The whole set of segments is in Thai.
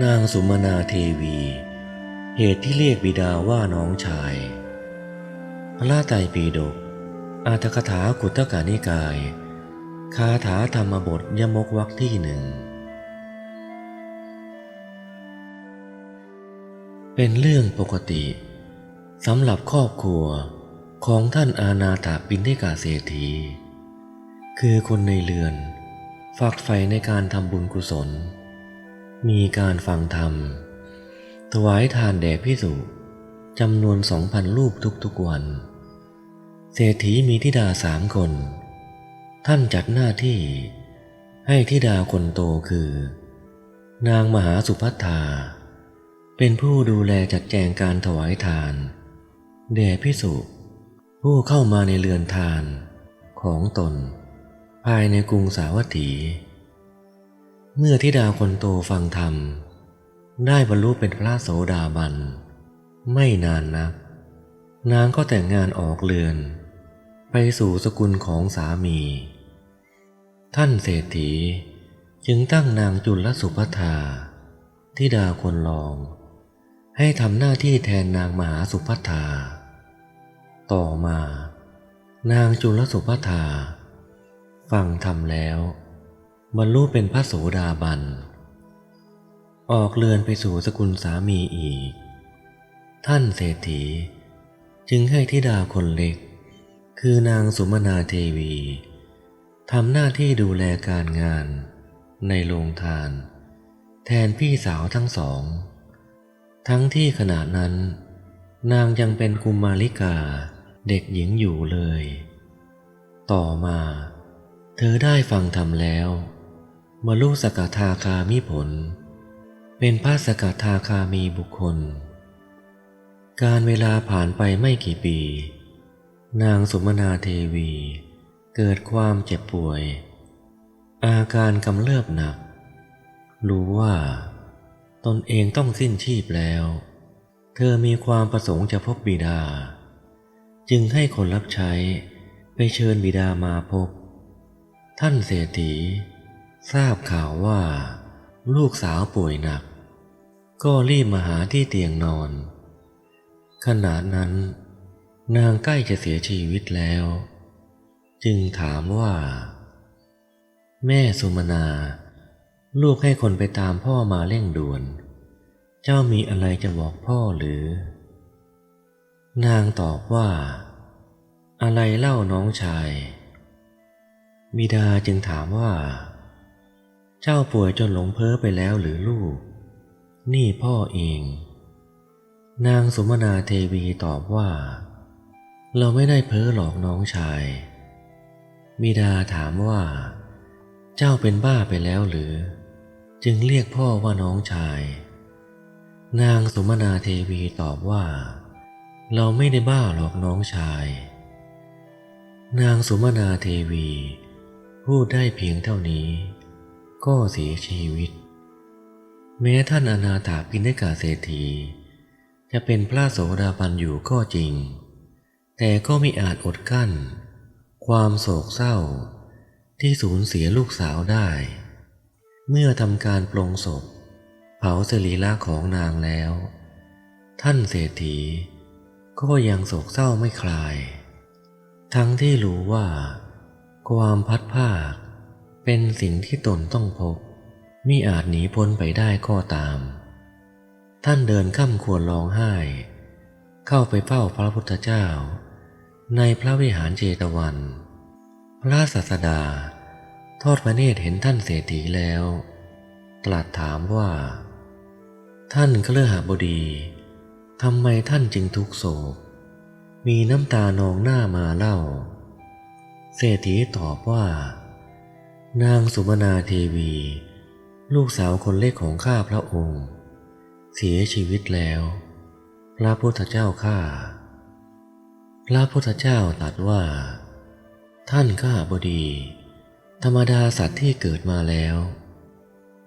นางสุมนาเทวี เหตุที่เรียกบิดาว่าน้องชาย พระไตรปิฎกอาตถกถาขุตกานิกาย คาถาธรรมบทยมกวักที่หนึ่ง เป็นเรื่องปกติสำหรับครอบครัวของท่านอาณาถาปินทิกาเศรษฐี คือคนในเรือน ฝากใฝ่ในการทำบุญกุศล มีการฟังธรรม ถวายทานแด่พิสุจำนวนสองพันรูปทุกๆวัน เศรษฐีมีธิดาสามคน ท่านจัดหน้าที่ให้ธิดาคนโตคือ นางมหาสุภัทธาเป็นผู้ดูแลจัดแจงการถวายทาน แด่พิสุผู้เข้ามาในเรือนทานของตน ภายในกรุงสาวัตถี เมื่อธิดาคนโตฟังธรรม ได้บรรลุเป็นพระโสดาบัน ไม่นานนัก นางก็แต่งงานออกเรือน ไปสู่สกุลของสามี ท่านเศรษฐีจึงตั้งนางจุลสุภธาธิดาคนรอง ให้ทำหน้าที่แทนนางมหาสุภธาต่อมา นางจุลสุภธาฟังธรรมแล้ว บรรลุเป็นพระโสดาบัน ออกเรือนไปสู่สกุลสามีอีก ท่านเศรษฐี จึงให้ธิดาคนเล็ก คือนางสุมนาเทวีทำหน้าที่ดูแลการงาน ในโรงทาน แทนพี่สาวทั้งสอง ทั้งที่ขณะนั้น นางยังเป็นกุมาริกาเด็กหญิงอยู่เลย ต่อมา เธอได้ฟังธรรมแล้ว บรรลุสกทาคามิผล เป็นพระสกทาคามีบุคคล การเวลาผ่านไปไม่กี่ปี นางสุมนาเทวี เกิดความเจ็บป่วย อาการกำเริบหนัก รู้ว่าตนเองต้องสิ้นชีพแล้ว เธอมีความประสงค์จะพบบิดา จึงให้คนรับใช้ไปเชิญบิดามาพบ ท่านเศรษฐี ทราบข่าวว่า ลูกสาวป่วยหนัก ก็รีบมาหาที่เตียงนอน ขณะนั้น นางใกล้จะเสียชีวิตแล้ว จึงถามว่า แม่สุมนา ลูกให้คนไปตามพ่อมาเร่งด่วน เจ้ามีอะไรจะบอกพ่อหรือ นางตอบว่า อะไรเล่าน้องชาย บิดาจึงถามว่า เจ้าป่วยจนหลงเพ้อไปแล้วหรือลูก นี่พ่อเอง นางสมนาเทวีตอบว่า เราไม่ได้เพ้อหลอกน้องชายบิดาถามว่า เจ้าเป็นบ้าไปแล้วหรือ จึงเรียกพ่อว่าน้องชาย นางสมนาเทวีตอบว่า เราไม่ได้บ้าหรอกน้องชาย นางสมนาเทวี พูดได้เพียงเท่านี้ ก็เสียชีวิต แม้ท่านอนาถาปิณกาเศรษฐี จะเป็นพระโสดาบันอยู่ก็จริง แต่ก็ไม่อาจอดกั้น ความโศกเศร้าที่สูญเสียลูกสาวได้ เมื่อทำการปลงศพ เผาสรีระของนางแล้ว ท่านเศรษฐี ก็ยังโศกเศร้าไม่คลาย ทั้งที่รู้ว่า ความพัดภาค เป็นสิ่งที่ตนต้องพบมิอาจหนีพ้นไปได้ก็ตาม ท่านเดินข้ามควรร้องไห้ เข้าไปเฝ้าพระพุทธเจ้า ในพระวิหารเจตวัน พระศาสดา ทอดพระเนตรเห็นท่านเศรษฐีแล้ว ตรัสถามว่า ท่านเครือหบดีทำไมท่านจึงทุกโศก มีน้ำตานองหน้ามาเล่า เศรษฐีตอบว่า นางสุมนาเทวี ลูกสาวคนเล็กของข้าพระองค์ เสียชีวิตแล้ว พระพุทธเจ้าข้าพระพุทธเจ้าตรัสว่า ท่านข้าบดี ธรรมดาสัตว์ที่เกิดมาแล้ว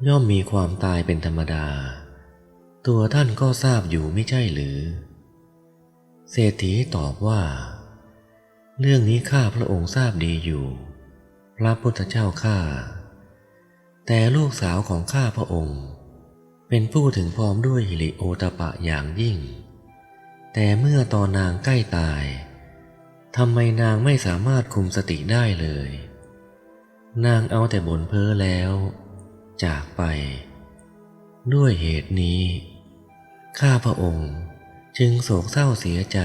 ย่อมมีความตายเป็นธรรมดา ตัวท่านก็ทราบอยู่ไม่ใช่หรือ เศรษฐีตอบว่า เรื่องนี้ข้าพระองค์ทราบดีอยู่ พระพุทธเจ้าข้าแต่ลูกสาวของข้าพระองค์ เป็นผู้ถึงพร้อมด้วยหิริโอตปะอย่างยิ่ง แต่เมื่อตอนนางใกล้ตายทำไมนางไม่สามารถคุมสติได้เลย นางเอาแต่บ่นเพ้อแล้ว จากไป ด้วยเหตุนี้ ข้าพระองค์จึงโศกเศร้าเสียใจ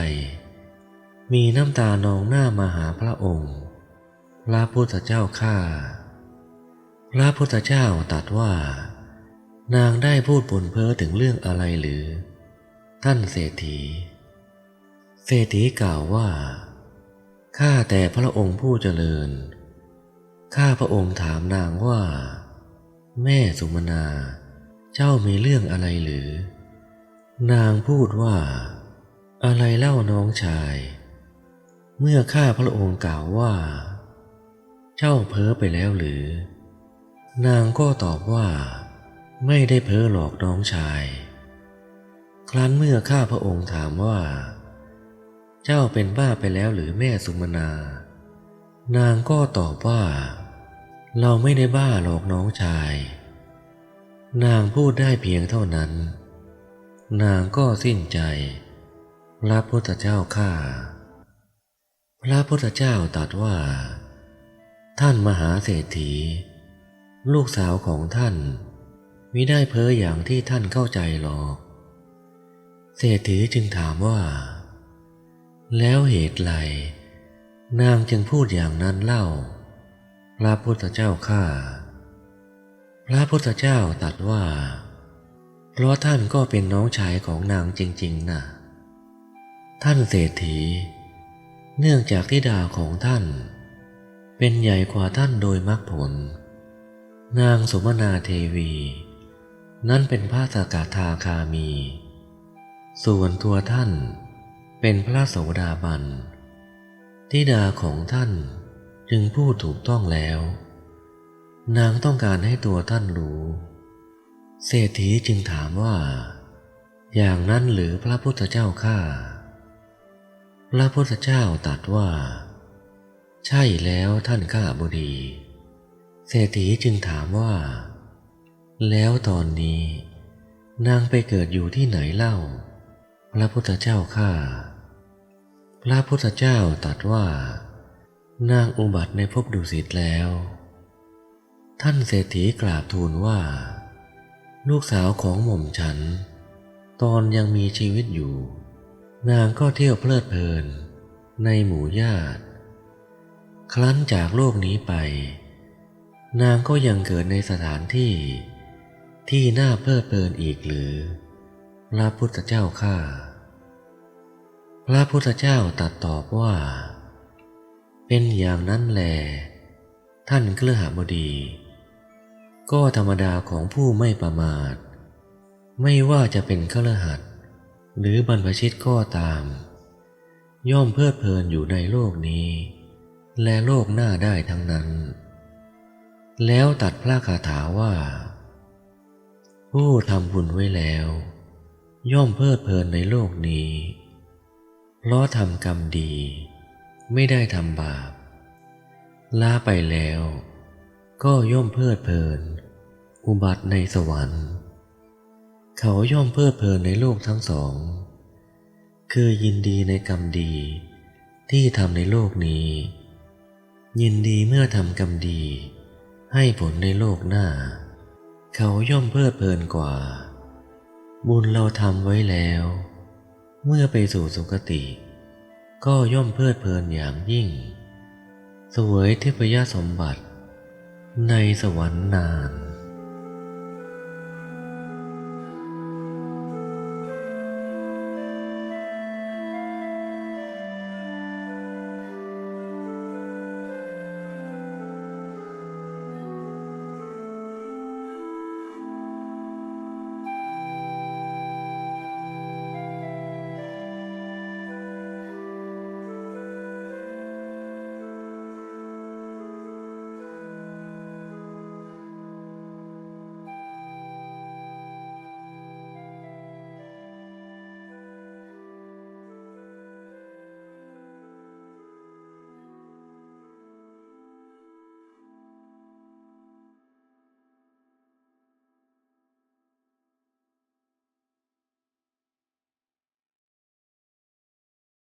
มีน้ำตานองหน้ามาหาพระองค์ ระพุทธเจ้าข้าพระพุทธเจ้าตรัสว่า นางได้พูดบ่นเพ้อถึงเรื่องอะไรหรือ ท่านเศรษฐี เศรษฐีกล่าวว่า ข้าแต่พระองค์ผู้เจริญ ข้าพระองค์ถามนางว่า แม่สุมนา เจ้ามีเรื่องอะไรหรือ นางพูดว่า อะไรเล่าน้องชาย เมื่อข้าพระองค์กล่าวว่า เจ้าเพ้อไปแล้วหรือ นางก็ตอบว่า ไม่ได้เพ้อหลอกน้องชาย ครั้นเมื่อข้าพระองค์ถามว่า เจ้าเป็นบ้าไปแล้วหรือแม่สุมนา นางก็ตอบว่า เราไม่ได้บ้าหลอกน้องชาย นางพูดได้เพียงเท่านั้น นางก็สิ้นใจพระพุทธเจ้าข้า พระพุทธเจ้าตรัสว่า ท่านมหาเศรษฐี ลูกสาวของท่านมิได้เพ้ออย่างที่ท่านเข้าใจหรอก เศรษฐีจึงถามว่า แล้วเหตุไรนางจึงพูดอย่างนั้นเล่า พระพุทธเจ้าข้าพระพุทธเจ้าตรัสว่า เพราะท่านก็เป็นน้องชายของนางจริง ๆนะท่านเศรษฐี เนื่องจากที่ดาของท่าน เป็นใหญ่กว่าท่านโดยมรรคผล นางสมนาเทวี นั้นเป็นพระสกทาคามี ส่วนตัวท่านเป็นพระโสดาบันทิดาของท่านจึงพูดถูกต้องแล้ว นางต้องการให้ตัวท่านรู้ เศรษฐีจึงถามว่า อย่างนั้นหรือพระพุทธเจ้าข้าพระพุทธเจ้าตรัสว่า ใช่แล้วท่านข้าบดี เศรษฐีจึงถามว่า แล้วตอนนี้ นางไปเกิดอยู่ที่ไหนเล่า พระพุทธเจ้าข้าพระพุทธเจ้าตรัสว่า นางอุบัติในภพดุสิตแล้ว ท่านเศรษฐีกราบทูลว่า ลูกสาวของหม่อมฉัน ตอนยังมีชีวิตอยู่ นางก็เที่ยวเพลิดเพลิน ในหมู่ญาติ ครั้นจากโลกนี้ไป นางก็ยังเกิดในสถานที่ที่น่าเพลิดเพลินอีกหรือ พระพุทธเจ้าข้าพระพุทธเจ้าตรัสตอบว่า เป็นอย่างนั้นแลท่านเครือหบดี ก็ธรรมดาของผู้ไม่ประมาท ไม่ว่าจะเป็นเครือหัดหรือบรรพชิตก็ตาม ย่อมเพลิดเพลินอยู่ในโลกนี้ และโลกหน้าได้ทั้งนั้น แล้วตัดพระคาถาว่า ผู้ทำบุญไว้แล้ว ย่อมเพลิดเพลินในโลกนี้ เพราะทำกรรมดี ไม่ได้ทำบาปลาไปแล้ว ก็ย่อมเพลิดเพลิน อุบัติในสวรรค์ เขาย่อมเพลิดเพลินในโลกทั้งสอง คือยินดีในกรรมดีที่ทำในโลกนี้ ยินดีเมื่อทำกรรมดี ให้ผลในโลกหน้า เขาย่อมเพลิดเพลินกว่า บุญเราทำไว้แล้ว เมื่อไปสู่สุคติ ก็ย่อมเพลิดเพลินอย่างยิ่ง สวยเทพยสมบัติ ในสวรรค์นาน